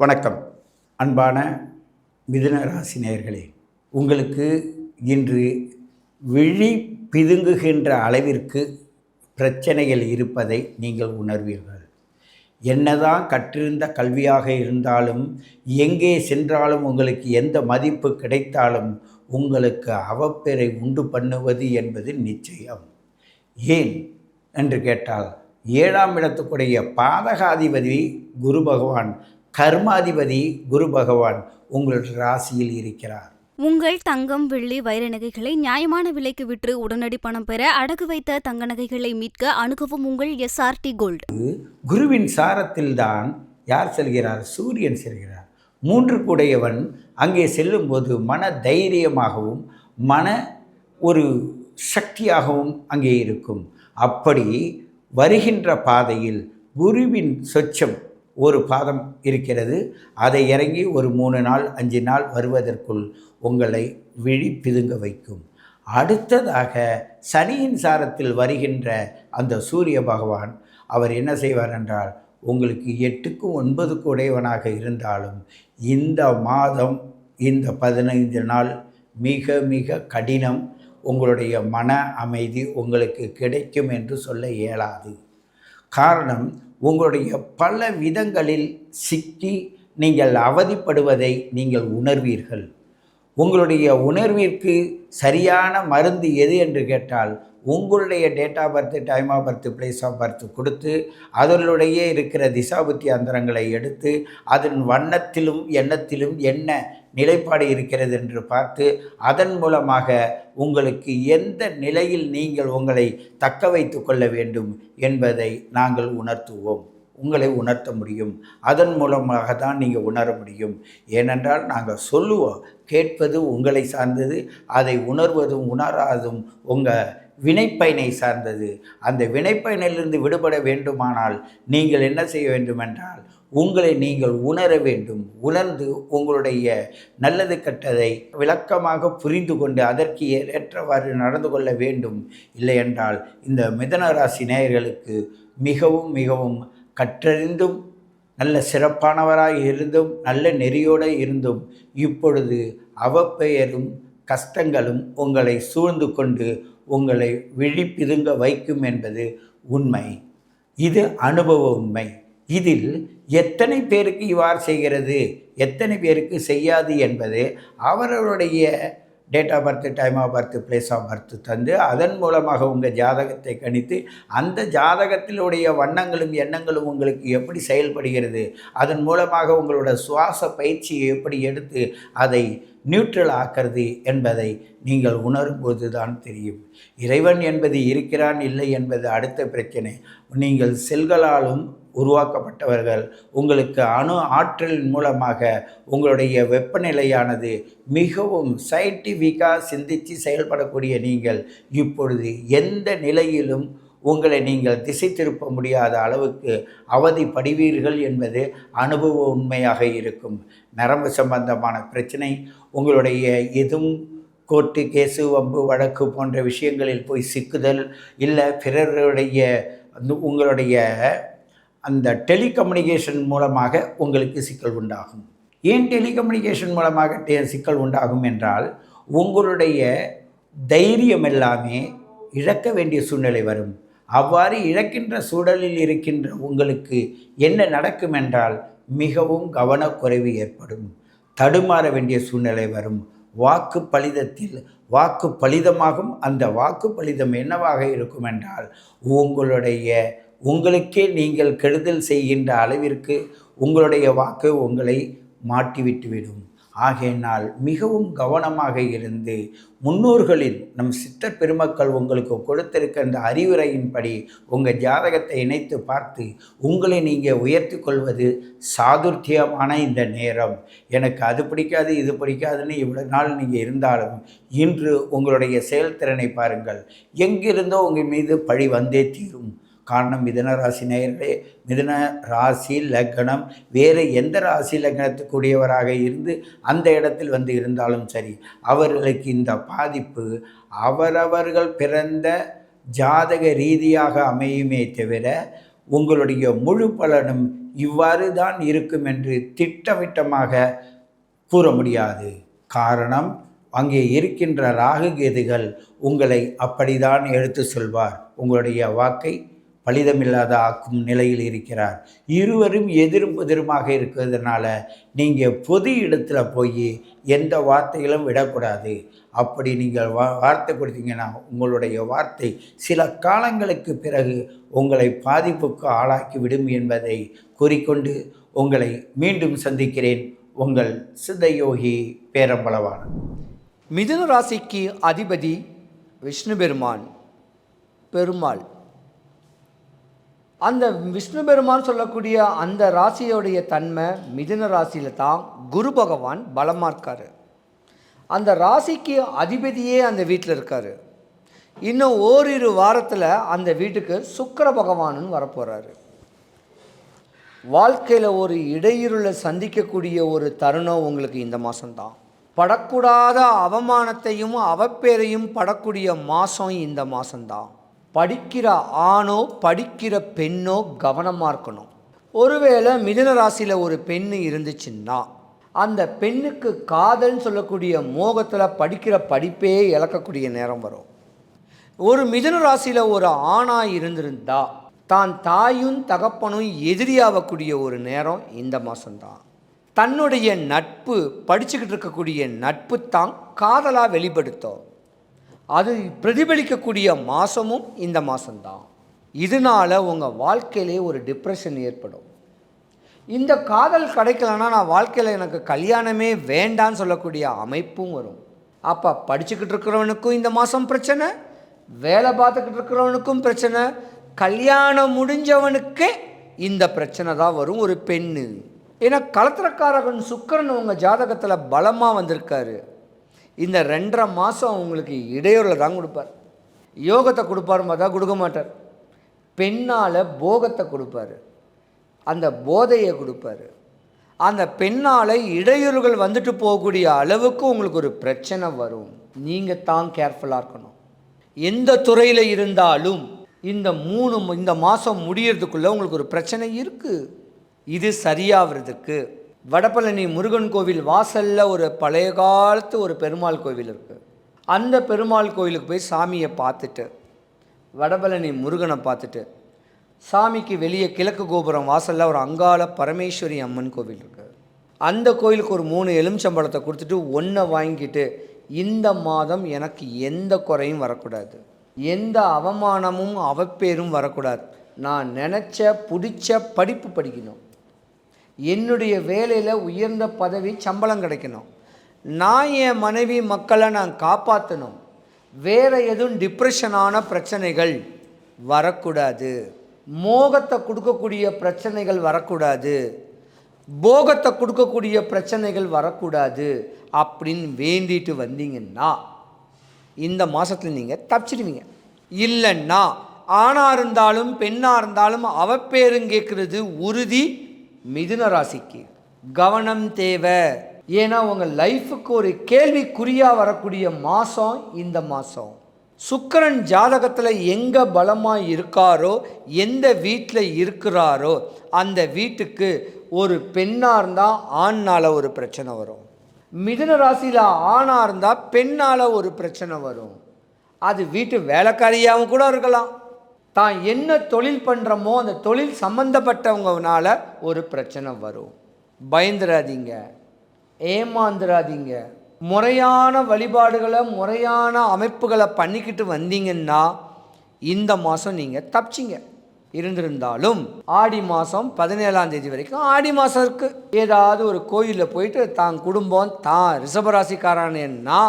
வணக்கம். அன்பான மிதுன ராசி நேயர்களே உங்களுக்கு இன்று விழி பிதுங்குகின்ற அளவிற்கு பிரச்சனைகள் இருப்பதை நீங்கள் உணர்வீர்கள். என்னதான் கற்றிருந்த கல்வியாக இருந்தாலும் எங்கே சென்றாலும் உங்களுக்கு எந்த மதிப்பு கிடைத்தாலும் உங்களுக்கு அவப்பெறை உண்டு பண்ணுவது என்பது நிச்சயம். ஏன் என்று கேட்டால் ஏழாம் இடத்துக்குடைய பாதகாதிபதி குரு பகவான் கர்மாதிபதி குரு பகவான் உங்களுடைய ராசியில் இருக்கிறார். உங்கள் தங்கம் வெள்ளி வைர நகைகளை நியாயமான விலைக்கு விற்று உடனடி பணம் பெற அடகு வைத்த தங்க நகைகளை மீட்க அணுகவும் உங்கள் எஸ்ஆர்டி கோல்டு குருவின் சாரத்தில்தான் யார் செல்கிறார்? சூரியன் செல்கிறார். மூன்று கூடையவன் அங்கே செல்லும்போது மன தைரியமாகவும் மன ஒரு சக்தியாகவும் அங்கே இருக்கும். அப்படி வருகின்ற பாதையில் குருவின் சொச்சம் ஒரு பாதம் இருக்கிறது. அதை இறங்கி ஒரு மூணு நாள் அஞ்சு நாள் வருவதற்குள் உங்களை விழி பிதுங்க வைக்கும். அடுத்ததாக சனியின் சாரத்தில் வருகின்ற அந்த சூரிய பகவான் அவர் என்ன செய்வார் என்றால் உங்களுக்கு எட்டுக்கும் ஒன்பதுக்கு உடையவனாக இருந்தாலும் இந்த மாதம் இந்த பதினைந்து நாள் மிக மிக கடினம். உங்களுடைய மன அமைதி உங்களுக்கு கிடைக்கும் என்று சொல்ல இயலாது. காரணம் உங்களுடைய பல விதங்களில் சிக்கி நீங்கள் அவதிப்படுவதை நீங்கள் உணர்வீர்கள். உங்களுடைய உணர்விற்கு சரியான மருந்து எது என்று கேட்டால் உங்களுடைய date of birth time of birth place of birth கொடுத்து அதனுடைய இருக்கிற திசாபுத்தி அந்தரங்களை எடுத்து அதன் வண்ணத்திலும் எண்ணத்திலும் என்ன நிலைப்பாடு இருக்கிறது என்று பார்த்து அதன் மூலமாக உங்களுக்கு எந்த நிலையில் நீங்கள் உங்களை தக்க வைத்து கொள்ள வேண்டும் என்பதை நாங்கள் உணர்த்துவோம். உங்களை உணர்த்த முடியும். அதன் மூலமாக தான் நீங்கள் உணர முடியும். ஏனென்றால் நாங்கள் சொல்லுவோம் கேட்பது உங்களை சார்ந்தது அதை உணர்வதும் உணராதும் உங்கள் வினைப்பயனை சார்ந்தது. அந்த வினைப்பயனிலிருந்து விடுபட வேண்டுமானால் நீங்கள் என்ன செய்ய வேண்டுமென்றால் உங்களை நீங்கள் உணர வேண்டும். உணர்ந்து உங்களுடைய நல்லது கெட்டதை விளக்கமாக புரிந்து கொண்டு அதற்கு ஏற்றவாறு நடந்து கொள்ள வேண்டும். இல்லை என்றால் இந்த மிதன ராசி நேயர்களுக்கு மிகவும் மிகவும் கற்றறிந்தும் நல்ல சிறப்பானவராக இருந்தும் நல்ல நெறியோடு இருந்தும் இப்பொழுது அவப்பெயரும் கஷ்டங்களும் உங்களை சூழ்ந்து கொண்டு உங்களை விழிப்பிதுங்க வைக்கும் என்பது உண்மை. இது அனுபவ உண்மை. இதில் எத்தனை பேருக்கு இவ்வாறு செய்கிறது எத்தனை பேருக்கு செய்யாது என்பது அவரவருடைய date of birth time of birth place of birth தந்து அதன் மூலமாக உங்கள் ஜாதகத்தை கணித்து அந்த ஜாதகத்திலுடைய வண்ணங்களும் எண்ணங்களும் உங்களுக்கு எப்படி செயல்படுகிறது அதன் மூலமாக உங்களோட சுவாச பயிற்சியை எப்படி எடுத்து அதை நியூட்ரல் ஆக்கிறது என்பதை நீங்கள் உணரும்போது தான் தெரியும். இறைவன் என்பது இருக்கிறான் இல்லை என்பது அடுத்த பிரச்சனை. நீங்கள் செல்களாலும் உருவாக்கப்பட்டவர்கள். உங்களுக்கு அணு ஆற்றலின் மூலமாக உங்களுடைய வெப்பநிலையானது மிகவும் சயின்டிஃபிக்காக சிந்தித்து செயல்படக்கூடிய நீங்கள் இப்பொழுது எந்த நிலையிலும் உங்களை நீங்கள் திசை திருப்ப முடியாத அளவுக்கு அவதிப்படுவீர்கள் என்பது அனுபவ உண்மையாக இருக்கும். நரம்பு சம்பந்தமான பிரச்சனை உங்களுடைய எதுவும் கோர்ட்டு கேசு வம்பு வழக்கு போன்ற விஷயங்களில் போய் சிக்குதல் இல்லை பிறருடைய உங்களுடைய அந்த டெலிகம்யூனிகேஷன் மூலமாக உங்களுக்கு சிக்கல் உண்டாகும். ஏன் டெலிகம்யூனிகேஷன் மூலமாக சிக்கல் உண்டாகும் என்றால் உங்களுடைய தைரியம் எல்லாமே இழக்க வேண்டிய சூழ்நிலை வரும். அவ்வாறு இழக்கின்ற சூழலில் இருக்கின்ற உங்களுக்கு என்ன நடக்கும் என்றால் மிகவும் கவனக்குறைவு ஏற்படும். தடுமாற வேண்டிய சூழ்நிலை வரும். வாக்கு பலிதத்தில் வாக்கு பலிதமாகும். அந்த வாக்கு பலிதம் என்னவாக இருக்கும் என்றால் உங்களுடைய உங்களுக்கே நீங்கள் கெடுதல் செய்கின்ற அளவிற்கு உங்களுடைய வாக்கு உங்களை மாட்டிவிட்டுவிடும். ஆகையினால் மிகவும் கவனமாக இருந்து முன்னோர்களின் நம் சித்தர் பெருமக்கள் உங்களுக்கு கொடுத்திருக்கின்ற அறிவுரையின்படி உங்கள் ஜாதகத்தை இணைத்து பார்த்து உங்களை நீங்கள் உயர்த்தி கொள்வது சாதுர்த்தியமான இந்த நேரம். எனக்கு அது பிடிக்காது இது பிடிக்காதுன்னு இவ்வளோ நாள் நீங்கள் இருந்தாலும் இன்று உங்களுடைய செயல்திறனை பாருங்கள். எங்கிருந்தோ உங்கள் மீது பழி வந்தே தீரும். காரணம் மிதன ராசி நேயர்களே மிதன ராசி லக்னம் வேறு எந்த ராசி லக்னத்துக்குரியவராக இருந்து அந்த இடத்தில் வந்து இருந்தாலும் சரி அவர்களுக்கு இந்த பாதிப்பு அவரவர்கள் பிறந்த ஜாதக ரீதியாக அமையுமே தவிர உங்களுடைய முழு பலனும் இவ்வாறு தான் இருக்கும் என்று திட்டமிட்டமாக கூற முடியாது. காரணம் அங்கே இருக்கின்ற ராகு கேதுகள் உங்களை அப்படிதான் எடுத்து சொல்வார். உங்களுடைய வாக்கை பலிதமில்லாத ஆக்கும் நிலையில் இருக்கிறார். இருவரும் எதிரும் புதிருமாக இருக்கிறதுனால நீங்கள் பொது இடத்துல போய் எந்த வார்த்தைகளும் விடக்கூடாது. அப்படி நீங்கள் வா வார்த்தை கொடுத்தீங்கன்னா உங்களுடைய வார்த்தை சில காலங்களுக்கு பிறகு உங்களை பாதிப்புக்கு ஆளாக்கி விடும் என்பதை கூறிக்கொண்டு உங்களை மீண்டும் சந்திக்கிறேன். உங்கள் சித்தயோகி பேரம்பலவான். மிதுன ராசிக்கு அதிபதி விஷ்ணு பெருமான். பெருமாள். அந்த விஷ்ணு பெருமான் சொல்லக்கூடிய அந்த ராசியோடைய தன்மை மிதுன ராசியில் தான் குரு பகவான் பலமாக இருக்கார். அந்த ராசிக்கு அதிபதியே அந்த வீட்டில் இருக்கார். இன்னும் ஓரிரு வாரத்தில் அந்த வீட்டுக்கு சுக்கர பகவானும் வரப்போகிறாரு வாழ்க்கையில் ஒரு இடையூறுல சந்திக்கக்கூடிய ஒரு தருணம் உங்களுக்கு இந்த மாதம்தான் படக்கூடாத அவமானத்தையும் அவப்பேரையும் படக்கூடிய மாதம் இந்த மாதம்தான் படிக்கிற ஆணோ படிக்கிற பெண்ணோ கவனமாக இருக்கணும். ஒருவேளை மிதுன ராசியில் ஒரு பெண் இருந்துச்சுன்னா அந்த பெண்ணுக்கு காதல்னு சொல்லக்கூடிய மோகத்தில் படிக்கிற படிப்பே இழக்கக்கூடிய நேரம் வரும். ஒரு மிதுன ராசியில் ஒரு ஆணாக இருந்திருந்தா தான் தாயும் தகப்பனும் எதிரியாகக்கூடிய ஒரு நேரம் இந்த மாதம்தான் தன்னுடைய நட்பு படிச்சுக்கிட்டு இருக்கக்கூடிய நட்பு தான் காதலாக வெளிப்படுத்தும். அது பிரதிபலிக்கக்கூடிய மாதமும் இந்த மாதம்தான் இதனால் உங்கள் வாழ்க்கையிலே ஒரு டிப்ரெஷன் ஏற்படும். இந்த காதல் கிடைக்கலன்னா நான் வாழ்க்கையில் எனக்கு கல்யாணமே வேண்டான்னு சொல்லக்கூடிய அமைப்பும் வரும். அப்போ படிச்சுக்கிட்டு இருக்கிறவனுக்கும் இந்த மாதம் பிரச்சனை வேலை பார்த்துக்கிட்டு இருக்கிறவனுக்கும் பிரச்சனை கல்யாணம் முடிஞ்சவனுக்கே இந்த பிரச்சனை தான் வரும் ஒரு பெண்ணு. ஏன்னா கலத்திரக்காரகன் சுக்கரன் உங்கள் ஜாதகத்தில் பலமாக வந்திருக்காரு. இந்த ரெண்டரை மாதம் உங்களுக்கு இடையூறில் தான் கொடுப்பார். யோகத்தை கொடுப்பாருமா பார்த்தா கொடுக்க மாட்டார். பெண்ணால் போகத்தை கொடுப்பாரு. அந்த போதையை கொடுப்பாரு. அந்த பெண்ணால் இடையூறுகள் வந்துட்டு போகக்கூடிய அளவுக்கு உங்களுக்கு ஒரு பிரச்சனை வரும். நீங்கள் தான் கேர்ஃபுல்லாக இருக்கணும். எந்த துறையில் இருந்தாலும் இந்த மூணு இந்த மாதம் முடியறதுக்குள்ளே உங்களுக்கு ஒரு பிரச்சனை இருக்குது இது சரியாகிறதுக்கு வடபழனி முருகன் கோவில் வாசலில் ஒரு பழைய காலத்து ஒரு பெருமாள் கோவில் இருக்குது அந்த பெருமாள் கோவிலுக்கு போய் சாமியை பார்த்துட்டு வடபழனி முருகனை பார்த்துட்டு சாமிக்கு வெளியே கிழக்கு கோபுரம் வாசலில் ஒரு அங்காள பரமேஸ்வரி அம்மன் கோவில் இருக்குது அந்த கோயிலுக்கு ஒரு மூணு எலுமிச்சம்பழத்தை கொடுத்துட்டு ஒன்றை வாங்கிட்டு இந்த மாதம் எனக்கு எந்த குறையும் வரக்கூடாது. எந்த அவமானமும் அவப்பேரும் வரக்கூடாது. நான் நினச்ச பிடிச்ச படிப்பு படிக்கணும். என்னுடைய வேலையில் உயர்ந்த பதவி சம்பளம் கிடைக்கணும். நான் என் மனைவி மக்களை நான் காப்பாற்றணும் வேறு எதுவும் டிப்ரெஷனான பிரச்சனைகள் வரக்கூடாது. மோகத்தை கொடுக்கக்கூடிய பிரச்சனைகள் வரக்கூடாது. போகத்தை கொடுக்கக்கூடிய பிரச்சனைகள் வரக்கூடாது அப்படின்னு வேண்டிட்டு வந்தீங்கன்னா இந்த மாதத்தில் நீங்கள் தப்பிச்சிடுவீங்க. இல்லைன்னா ஆணாக இருந்தாலும் பெண்ணாக இருந்தாலும் அவப்பேரும் கேட்குறது உறுதி மிதுன ராசிக்கு. கவனம் தேவை. ஏன்னா உங்கள் லைஃபுக்கு ஒரு கேள்விக்குறியாக வரக்கூடிய மாதம் இந்த மாதம் சுக்கரன் ஜாதகத்தில் எங்கே பலமாக இருக்காரோ எந்த வீட்டில் இருக்கிறாரோ அந்த வீட்டுக்கு ஒரு பெண்ணாக இருந்தால் ஆண்னால் ஒரு பிரச்சனை வரும். மிதுன ராசியில் ஆணாக இருந்தால் பெண்ணால் ஒரு பிரச்சனை வரும். அது வீட்டு வேலைக்காரியாகவும் கூட இருக்கலாம். தான் என்ன தொழில் பண்ணுறோமோ அந்த தொழில் சம்மந்தப்பட்டவங்கனால ஒரு பிரச்சனை வரும். பயந்துடாதீங்க ஏமாந்துடாதீங்க முறையான வழிபாடுகளை முறையான அமைப்புகளை பண்ணிக்கிட்டு வந்தீங்கன்னா இந்த மாதம் நீங்கள் தப்பிச்சிங்க. இருந்திருந்தாலும் ஆடி மாதம் பதினேழாம் தேதி வரைக்கும் ஆடி மாதம் இருக்குது ஏதாவது ஒரு கோயிலில் போயிட்டு தான் குடும்பம் தான் ரிஷபராசிக்காரானேன்னா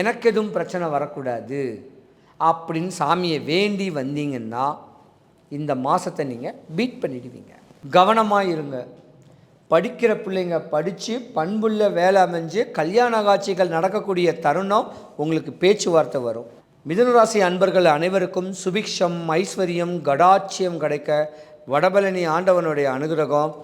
எனக்கு எதுவும் பிரச்சனை வரக்கூடாது. அப்படின்னு சாமியை வேண்டி வந்தீங்கன்னா இந்த மாதத்தை நீங்கள் பீட் பண்ணிடுவீங்க. கவனமாக இருங்க படிக்கிற பிள்ளைங்க படித்து பண்புள்ள வேலை அமைஞ்சு கல்யாண காட்சிகள் நடக்கக்கூடிய தருணம் உங்களுக்கு பேச்சுவார்த்தை வரும். மிதனராசி அன்பர்கள் அனைவருக்கும் சுபிக்ஷம் ஐஸ்வர்யம் கடாட்சியம் கிடைக்க வடபழனி ஆண்டவனுடைய அனுகிரகம்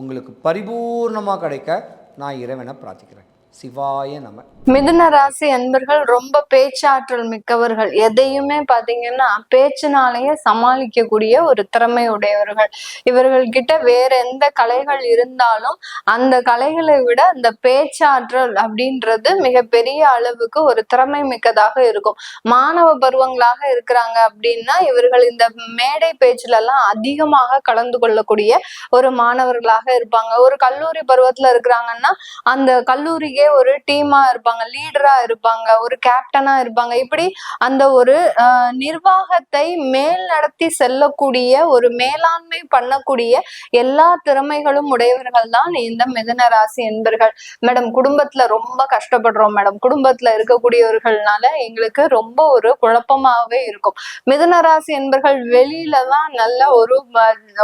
உங்களுக்கு பரிபூர்ணமாக கிடைக்க நான் இறைவனை பிரார்த்திக்கிறேன். சிவாய நம. மிதுன ராசி அன்பர்கள் ரொம்ப பேச்சாற்றல் மிக்கவர்கள். எதையுமே பாத்தீங்கன்னா பேச்சினாலேயே சமாளிக்கக்கூடிய ஒரு திறமை உடையவர்கள். இவர்கள் கிட்ட வேற எந்த கலைகள் இருந்தாலும் அந்த கலைகளை விட அந்த பேச்சாற்றல் அப்படின்றது மிகப்பெரிய அளவுக்கு ஒரு திறமை மிக்கதாக இருக்கும். மாணவ பருவங்களாக இருக்கிறாங்க அப்படின்னா இவர்கள் இந்த மேடை பேச்சுல எல்லாம் அதிகமாக கலந்து கொள்ளக்கூடிய ஒரு மாணவர்களாக இருப்பாங்க. ஒரு கல்லூரி பருவத்துல இருக்கிறாங்கன்னா அந்த கல்லூரிக்கே ஒரு டீமா இருப்பாங்க லீடரா இருப்பாங்க ஒரு கேப்டனா இருப்பாங்க. இப்படி அந்த ஒரு ஆஹ், நிர்வாகத்தை மேல் நடத்தி செல்லக்கூடிய ஒரு மேலாண்மை பண்ணக்கூடிய எல்லா திறமைகளும் உடையவர்கள் தான் இந்த மிதனராசி என்பர்கள். மேடம் குடும்பத்துல ரொம்ப கஷ்டப்படுறோம் மேடம். குடும்பத்துல இருக்கக்கூடியவர்கள்னால எங்களுக்கு ரொம்ப ஒரு குழப்பமாவே இருக்கும். மிதனராசி என்பர்கள் வெளியில தான் நல்ல ஒரு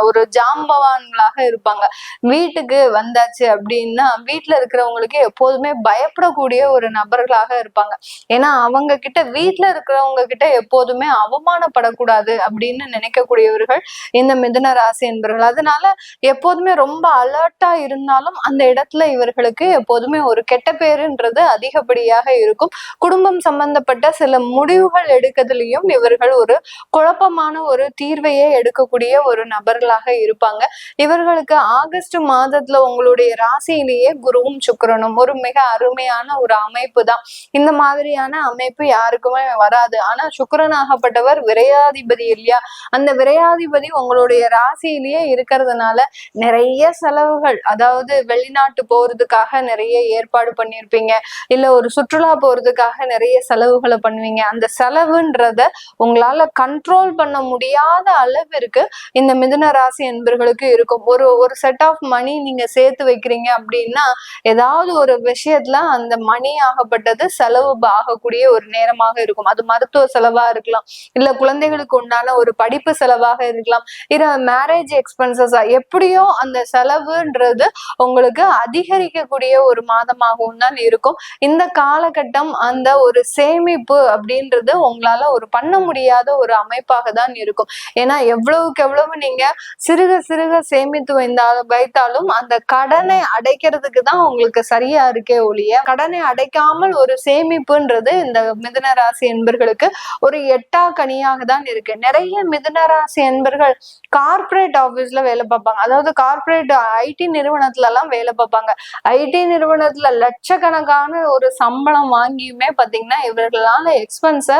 ஒரு ஜாம்பவான்களாக இருப்பாங்க. வீட்டுக்கு வந்தாச்சு அப்படின்னா வீட்டுல இருக்கிறவங்களுக்கு எப்போதுமே பயப்படக்கூடிய ஒரு நபர்களாக இருப்பாங்க. ஏன்னா அவங்க கிட்ட வீட்டுல இருக்கிறவங்க கிட்ட எப்போதுமே அவமானப்படக்கூடாது அப்படின்னு நினைக்கக்கூடியவர்கள் இந்த மிதுன ராசி என்பவர்கள் அதனால எப்போதுமே ரொம்ப அலர்ட்டா இருந்தாலும் அந்த இடத்துல இவர்களுக்கு எப்போதுமே ஒரு கெட்ட பேருன்றது அதிகப்படியாக இருக்கும். குடும்பம் சம்பந்தப்பட்ட சில முடிவுகள் எடுக்கிறதுலயும் இவர்கள் ஒரு குழப்பமான ஒரு தீர்வையே எடுக்கக்கூடிய ஒரு நபர்களாக இருப்பாங்க. இவர்களுக்கு ஆகஸ்ட் மாதத்துல உங்களுடைய ராசியிலேயே குருவும் சுக்கிரனும் ஒரு மிக அருமையான ஒரு அமைப்பு தான் இந்த மாதிரியான அமைப்பு யாருக்குமே வராது. ஆனா சுக்கரனாகப்பட்டவர் விரையாதிபதி இல்லையா? அந்த விரையாதிபதி உங்களுடைய ராசியிலேயே இருக்கிறதுனால நிறைய செலவுகள் அதாவது வெளிநாட்டு போறதுக்காக நிறைய ஏற்பாடு பண்ணியிருப்பீங்க. இல்ல ஒரு சுற்றுலா போறதுக்காக நிறைய செலவுகளை பண்ணுவீங்க. அந்த செலவுன்றத உங்களால கண்ட்ரோல் பண்ண முடியாத அளவிற்கு இந்த மிதுன ராசி என்பர்களுக்கு இருக்கும். ஒரு ஒரு செட் ஆஃப் மணி நீங்க சேர்த்து வைக்கிறீங்க அப்படின்னா ஏதாவது ஒரு விஷயத்துல அந்த மணி ஆகப்பட்டது செலவு ஆகக்கூடிய ஒரு நேரமாக இருக்கும். அது மருத்துவ செலவா இருக்கலாம். இல்ல குழந்தைகளுக்கு உண்டான ஒரு படிப்பு செலவாக இருக்கலாம். இல்ல மேரேஜ் எக்ஸ்பென்சஸ் எப்படியோ அந்த செலவுன்றது உங்களுக்கு அதிகரிக்கக்கூடிய ஒரு மாதமாகவும் தான் இருக்கும். இந்த காலகட்டம் அந்த ஒரு சேமிப்பு அப்படின்றது உங்களால ஒரு பண்ண முடியாத ஒரு அமைப்பாக தான் இருக்கும். ஏன்னா எவ்வளவுக்கு எவ்வளவு நீங்க சிறுக சிறுக சேமித்து வைந்தாலும் வைத்தாலும் அந்த கடனை அடைக்கிறதுக்கு தான் உங்களுக்கு சரியா இருக்கு ஒழிய கடனை அடைக்காமல் ஒரு சேமிப்புன்றது இந்த மிதுன ராசி என்பர்களுக்கு ஒரு எட்டா கனியாக தான் இருக்கு. நிறைய மிதுன ராசி என்பர்கள் கார்ப்பரேட் ஆபீஸ்ல வேலை பார்ப்பாங்க. அதாவது கார்ப்பரேட் ஐடி நிறுவனத்துல எல்லாம் வேலை பார்ப்பாங்க. ஐடி நிறுவனத்துல லட்சக்கணக்கான ஒரு சம்பளம் வாங்கியுமே பாத்தீங்கன்னா இவர்களால எக்ஸ்பென்ஸ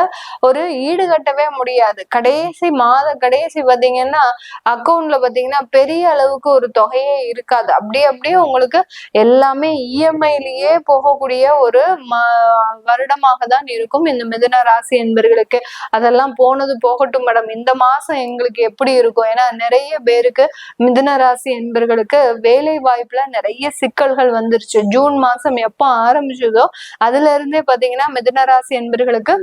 ஒரு ஈடுகட்டவே முடியாது. கடைசி மாத கடைசி பாத்தீங்கன்னா அக்கௌண்ட்ல பாத்தீங்கன்னா பெரிய அளவுக்கு ஒரு தொகையே இருக்காது. அப்படியே அப்படியே உங்களுக்கு எல்லாமே இஎம்ஐலயே போகக்கூடிய ஒரு ம வருடமாக தான் இருக்கும் இந்த மிதன ராசி என்பர்களுக்கு. அதெல்லாம் போனது போகட்டும் மேடம். இந்த மாசம் எங்களுக்கு எப்படி இருக்கும்? ஏன்னா நிறைய பேருக்கு மிதன ராசி என்பர்களுக்கு வேலை வாய்ப்புல நிறைய சிக்கல்கள் வந்துருச்சு. ஜூன் மாசம் எப்போ ஆரம்பிச்சதோ அதுல இருந்தே பாத்தீங்கன்னா மிதன ராசி என்பர்களுக்கு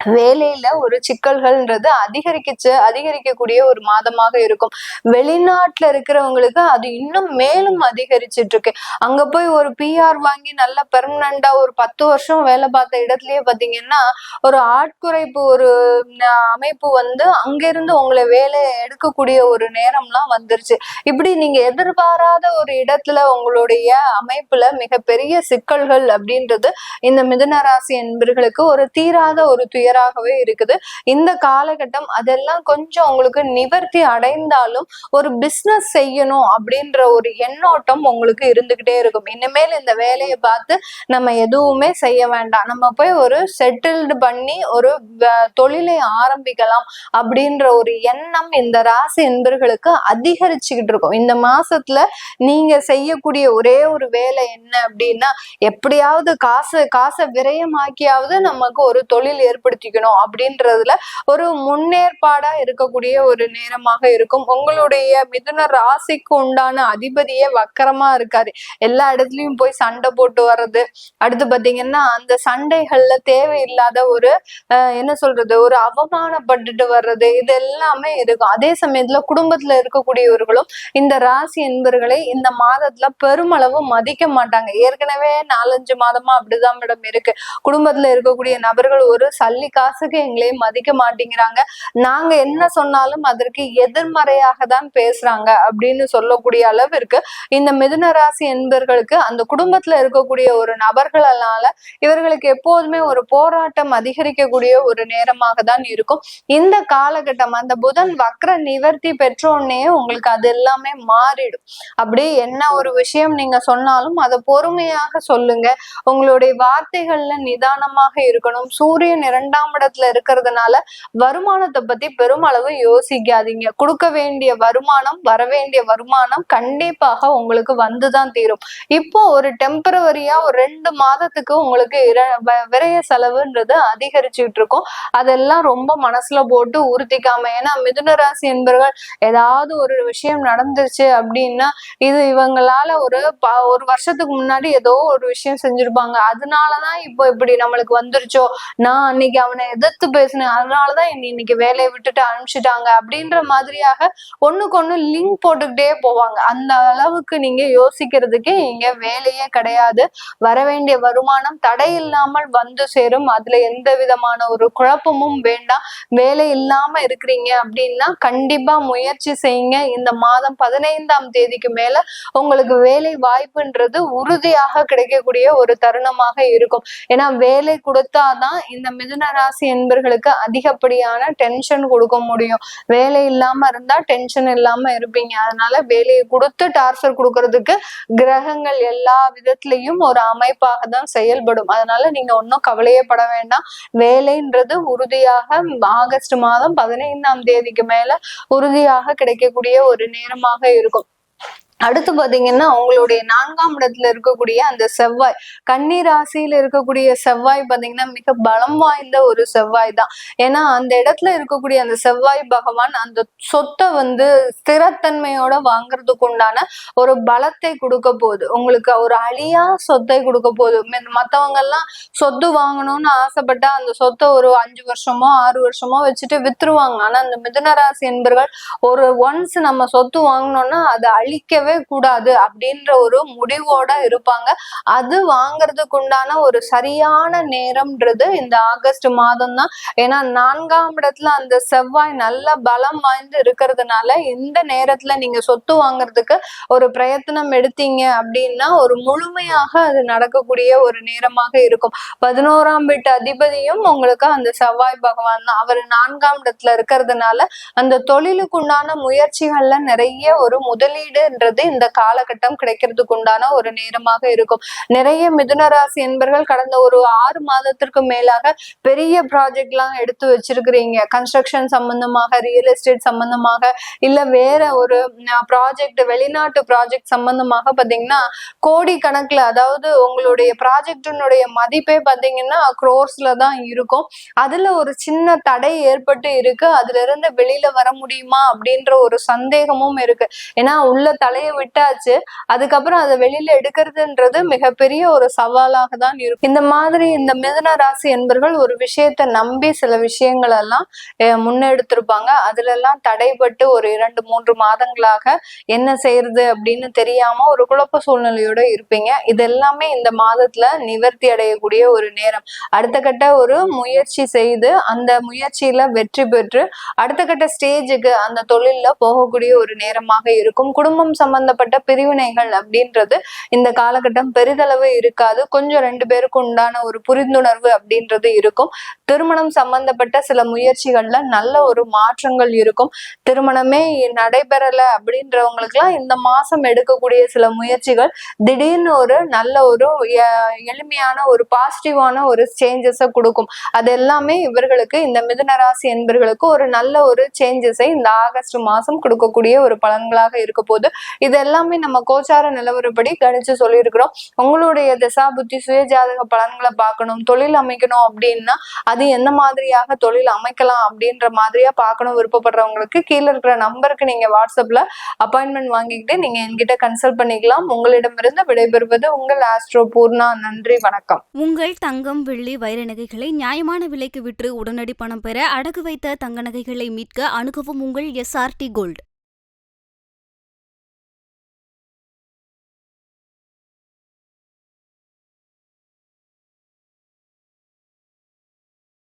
வேலையில ஒரு சிக்கல்கள்ன்றது அதிகரிக்கச்சு அதிகரிக்கக்கூடிய ஒரு மாதமாக இருக்கும். வெளிநாட்டுல இருக்கிறவங்களுக்கு அது இன்னும் மேலும் அதிகரிச்சிட்டு இருக்கு அங்க போய் ஒரு பிஆர் வாங்கி நல்ல பெர்மனண்டா ஒரு பத்து வருஷம் வேலை பார்த்த இடத்துலயே பாத்தீங்கன்னா ஒரு ஆட்குறைப்பு ஒரு அமைப்பு வந்து அங்கிருந்து உங்களை வேலையை எடுக்கக்கூடிய ஒரு நேரம்லாம் வந்துருச்சு. இப்படி நீங்க எதிர்பாராத ஒரு இடத்துல உங்களுடைய அமைப்புல மிகப்பெரிய சிக்கல்கள் அப்படின்றது இந்த மிதுனராசி என்பர்களுக்கு ஒரு தீராத ஒரு துயராகவே இருக்குது. இந்த காலகட்டம் அதெல்லாம் கொஞ்சம் உங்களுக்கு நிவர்த்தி அடைந்தாலும் ஒரு பிசினஸ் செய்யணும் அப்படின்ற ஒரு எண்ணோட்டம் உங்களுக்கு இருந்துகிட்டே இருக்கும். இனிமேல் இந்த வேலையை பார்த்து நம்ம எதுவுமே செய்ய வேண்டாம். நம்ம போய் ஒரு செட்டில்டு பண்ணி ஒரு தொழிலை ஆரம்பிக்கலாம் அப்படின்ற ஒரு எண்ணம் இந்த ராசி என்பர்களுக்கு அதிகரிச்சுக்கிட்டு இருக்கும். இந்த மாசத்துல நீங்க செய்யக்கூடிய ஒரே ஒரு வேலை என்ன அப்படின்னா எப்படியாவது காசு காசை விரயமாக்கியாவது நமக்கு ஒரு தொழில் பயன்படுத்திக்கணும் அப்படின்றதுல ஒரு முன்னேற்பாடா இருக்கக்கூடிய ஒரு நேரமாக இருக்கும். உங்களுடைய மிதுன ராசிக்கு உண்டான அதிபதியே வக்கரமா இருக்காரு. எல்லா இடத்துலயும் போய் சண்டை போட்டு வர்றது. அடுத்து பாத்தீங்கன்னா அந்த சண்டைகள்ல தேவையில்லாத ஒரு என்ன சொல்றது ஒரு அவமானப்பட்டுட்டு வர்றது. இது எல்லாமே இருக்கும். அதே சமயத்துல குடும்பத்துல இருக்கக்கூடியவர்களும் இந்த ராசி என்பர்களை இந்த மாதத்துல பெருமளவு மதிக்க மாட்டாங்க. ஏற்கனவே நாலஞ்சு மாதமா அப்படிதான் மேடம் இருக்கு. குடும்பத்துல இருக்கக்கூடிய நபர்கள் ஒரு சல்லி வெள்ளி காசுக்கு எங்களையும் மதிக்க மாட்டேங்கிறாங்க. நாங்க என்ன சொன்னாலும் அதற்கு எதிர்மறையாக தான் பேசுறாங்க அப்படின்னு சொல்லக்கூடிய அளவிற்கு இந்த மிதுன ராசி என்பவர்களுக்கு அந்த குடும்பத்துல இருக்கக்கூடிய ஒரு நபர்களால இவர்களுக்கு எப்போதுமே ஒரு போராட்டம் அதிகரிக்கக்கூடிய ஒரு நேரமாக தான் இருக்கும். இந்த காலகட்டம் அந்த புதன் வக்ர நிவர்த்தி பெற்றோடனே உங்களுக்கு அது எல்லாமே மாறிடும். அப்படியே என்ன ஒரு விஷயம் நீங்க சொன்னாலும் அதை பொறுமையாக சொல்லுங்க. உங்களுடைய வார்த்தைகள்ல நிதானமாக இருக்கணும். சூரியன் இரண்டாம் இடத்துல இருக்கிறதுனால வருமானத்தை பத்தி பெருமளவு யோசிக்காதீங்க. கொடுக்க வேண்டிய வருமானம் வர வேண்டிய வருமானம் கண்டிப்பாக உங்களுக்கு வந்துதான் தீரும். இப்போ ஒரு டெம்பரவரியா ஒரு ரெண்டு மாதத்துக்கு உங்களுக்கு விரைய செலவுன்றது அதிகரிச்சுட்டு இருக்கும். அதெல்லாம் ரொம்ப மனசுல போட்டு உறுத்திக்காம ஏன்னா மிதுன ராசி என்பவர்கள் ஏதாவது ஒரு விஷயம் நடந்துருச்சு அப்படின்னா இது இவங்களால ஒரு ஒரு வருஷத்துக்கு முன்னாடி ஏதோ ஒரு விஷயம் செஞ்சிருப்பாங்க. அதனாலதான் இப்போ இப்படி நம்மளுக்கு வந்துருச்சோ? நான் அன்னைக்கு அவனை எதிர்த்து பேசினேன். அதனாலதான் என்னை இன்னைக்கு வேலையை விட்டுட்டு அனுப்பிச்சிட்டாங்க. அப்படின்ற மாதிரியாக ஒண்ணுக்கு ஒண்ணு லிங்க் போட்டுக்கிட்டே போவாங்க. அந்த அளவுக்கு நீங்க யோசிக்கிறதுக்கு இங்க வேலையே கிடையாது. வர வேண்டிய வருமானம் தடை இல்லாமல் வந்து சேரும். அதுல எந்த விதமான ஒரு குழப்பமும் வேண்டாம். வேலை இல்லாம இருக்கிறீங்க அப்படின்னா கண்டிப்பா முயற்சி செய்யுங்க. இந்த மாதம் பதினைந்தாம் தேதிக்கு மேல உங்களுக்கு வேலை வாய்ப்புன்றது உறுதியாக கிடைக்கக்கூடிய ஒரு தருணமாக இருக்கும். ஏன்னா வேலை கொடுத்தாதான் இந்த மிதுன ராசி என்பர்களுக்கு அதிகப்படியான டென்ஷன் கொடுக்க முடியும். வேலை இல்லாம இருந்தா டென்ஷன் இல்லாம இருப்பீங்க. அதனால வேலையை கொடுத்து டார்ச்சர் கொடுக்கறதுக்கு கிரகங்கள் எல்லா விதத்திலையும் ஒரு அமைப்பாக தான் செயல்படும். அதனால நீங்க ஒன்றும் கவலையே பட வேண்டாம். வேலைன்றது உறுதியாக ஆகஸ்ட் மாதம் பதினைந்தாம் தேதிக்கு மேல உறுதியாக கிடைக்கக்கூடிய ஒரு நேரமாக இருக்கும். அடுத்து பாத்தீங்கன்னா உங்களுடைய நான்காம் இடத்துல இருக்கக்கூடிய அந்த செவ்வாய் கன்னி ராசியில இருக்கக்கூடிய செவ்வாய் பாத்தீங்கன்னா மிக பலம் வாய்ந்த ஒரு செவ்வாய் தான். ஏன்னா அந்த இடத்துல இருக்கக்கூடிய அந்த செவ்வாய் பகவான் அந்த சொத்தை வந்து ஸ்திரத்தன்மையோட வாங்குறதுக்கு உண்டான ஒரு பலத்தை கொடுக்க போகுது. உங்களுக்கு ஒரு அழியா சொத்தை கொடுக்க போகுது. மத்தவங்க எல்லாம் சொத்து வாங்கணும்னு ஆசைப்பட்டா அந்த சொத்தை ஒரு அஞ்சு வருஷமோ ஆறு வருஷமோ வச்சுட்டு வித்துருவாங்க. ஆனா அந்த மிதுன ராசி என்பர்கள் ஒரு ஒன்ஸ் நம்ம சொத்து வாங்கினோம்னா அதை அழிக்கவே கூடாது அப்படின்ற ஒரு முடிவோட இருப்பாங்க. அது வாங்குறதுக்கு உண்டான ஒரு சரியான நேரம்ன்றது இந்த ஆகஸ்ட் மாதம் தான் ஏன்னா நான்காம் இடத்துல அந்த செவ்வாய் நல்ல பலம் வாய்ந்து இருக்கிறதுனால இந்த நேரத்துல நீங்க சொத்து வாங்குறதுக்கு ஒரு பிரயத்தனம் எடுத்தீங்க அப்படின்னா ஒரு முழுமையாக அது நடக்கக்கூடிய ஒரு நேரமாக இருக்கும். பதினோராம் வீட்டு அதிபதியும் உங்களுக்கு அந்த செவ்வாய் பகவான் தான். அவர் நான்காம் இடத்துல இருக்கிறதுனால அந்த தொழிலுக்கு உண்டான முயற்சிகள்ல நிறைய ஒரு முதலீடுன்றது இந்த காலகட்டம் கிடைக்கிறதுக்கு உண்டான ஒரு நேரமாக இருக்கும். நிறைய மிதுன ராசி என்பர்கள் கடந்த ஒரு ஆறு மாதத்திற்கு மேலாக பெரிய ப்ராஜெக்ட் எல்லாம் எடுத்து வச்சிருக்கிறீங்க. கன்ஸ்ட்ரக்ஷன் சம்பந்தமாக ரியல் எஸ்டேட் சம்பந்தமாக இல்ல வேற ஒரு ப்ராஜெக்ட் வெளிநாட்டு ப்ராஜெக்ட் சம்பந்தமாக பாத்தீங்கன்னா கோடி கணக்குல அதாவது உங்களுடைய ப்ராஜெக்டினுடைய மதிப்பே பாத்தீங்கன்னா குரோர்ஸ்ல தான் இருக்கும். அதுல ஒரு சின்ன தடை ஏற்பட்டு இருக்கு. அதுல இருந்து வெளியில வர முடியுமா அப்படின்ற ஒரு சந்தேகமும் இருக்கு. ஏன்னா உள்ள தலைய விட்டாச்சு. அதுக்கப்புறம் அதை வெளியில எடுக்கிறதுன்றது மிகப்பெரிய ஒரு சவாலாக தான் இருக்கும். இந்த மாதிரி இந்த மிதுன ராசி என்பர்கள் ஒரு விஷயத்தை நம்பி சில விஷயங்கள் எல்லாம் முன்னெடுத்திருப்பாங்க. அதுல எல்லாம் தடைபட்டு ஒரு இரண்டு மூன்று மாதங்களாக என்ன செய்யறது அப்படின்னு தெரியாம ஒரு குழப்ப சூழ்நிலையோட இருப்பீங்க. இது எல்லாமே இந்த மாதத்துல நிவர்த்தி அடையக்கூடிய ஒரு நேரம். அடுத்த கட்ட ஒரு முயற்சி செய்து அந்த முயற்சியில வெற்றி பெற்று அடுத்த கட்ட ஸ்டேஜுக்கு அந்த தொழில்ல போகக்கூடிய ஒரு நேரமாக இருக்கும். குடும்பம் சம்பந்தப்பட்ட பிரிவினைகள் அப்படின்றது இந்த காலகட்டம் பெரிதளவு இருக்காது. கொஞ்சம் ரெண்டு பேருக்கு உண்டான ஒரு புரிந்துணர்வு அப்படின்றது இருக்கும். திருமணம் சம்பந்தப்பட்ட சில முயற்சிகள்ல நல்ல ஒரு மாற்றங்கள் இருக்கும். திருமணமே நடைபெறல அப்படின்றவங்களுக்குலாம் இந்த மாசம் எடுக்கக்கூடிய சில முயற்சிகள் திடீர்னு ஒரு நல்ல ஒரு எளிமையான ஒரு பாசிட்டிவான ஒரு சேஞ்சஸை கொடுக்கும். அது எல்லாமே இவர்களுக்கு இந்த மிதுன ராசி என்பர்களுக்கு ஒரு நல்ல ஒரு சேஞ்சஸை இந்த ஆகஸ்ட் மாசம் கொடுக்கக்கூடிய ஒரு பலன்களாக இருக்க போது இது எல்லாமே நம்ம கோச்சார நிலவரப்படி கணிச்சு சொல்லியிருக்கிறோம். உங்களுடைய திசா புத்தி சுயஜாதக பலன்களை பார்க்கணும் தொழில் அமைக்கணும் அப்படின்னா அது எந்த மாதிரியாக தொழில் அமைக்கலாம் அப்படின்ற மாதிரியா பார்க்கணும் விருப்பப்படுறவங்களுக்கு கீழே இருக்கிற நம்பருக்கு நீங்க வாட்ஸ்அப்ல அப்பாயின்மெண்ட் வாங்கிக்கிட்டு நீங்க என்கிட்ட கன்சல்ட் பண்ணிக்கலாம். உங்களிடமிருந்து விடைபெறுவது உங்கள் ஆஸ்ட்ரோ பூர்ணா. நன்றி வணக்கம். உங்கள் தங்கம் வெள்ளி வைர நகைகளை நியாயமான விலைக்கு விற்று உடனடி பணம் பெற அடகு வைத்த தங்க நகைகளை மீட்க அணுகவும் உங்கள் எஸ்ஆர்டி கோல்டு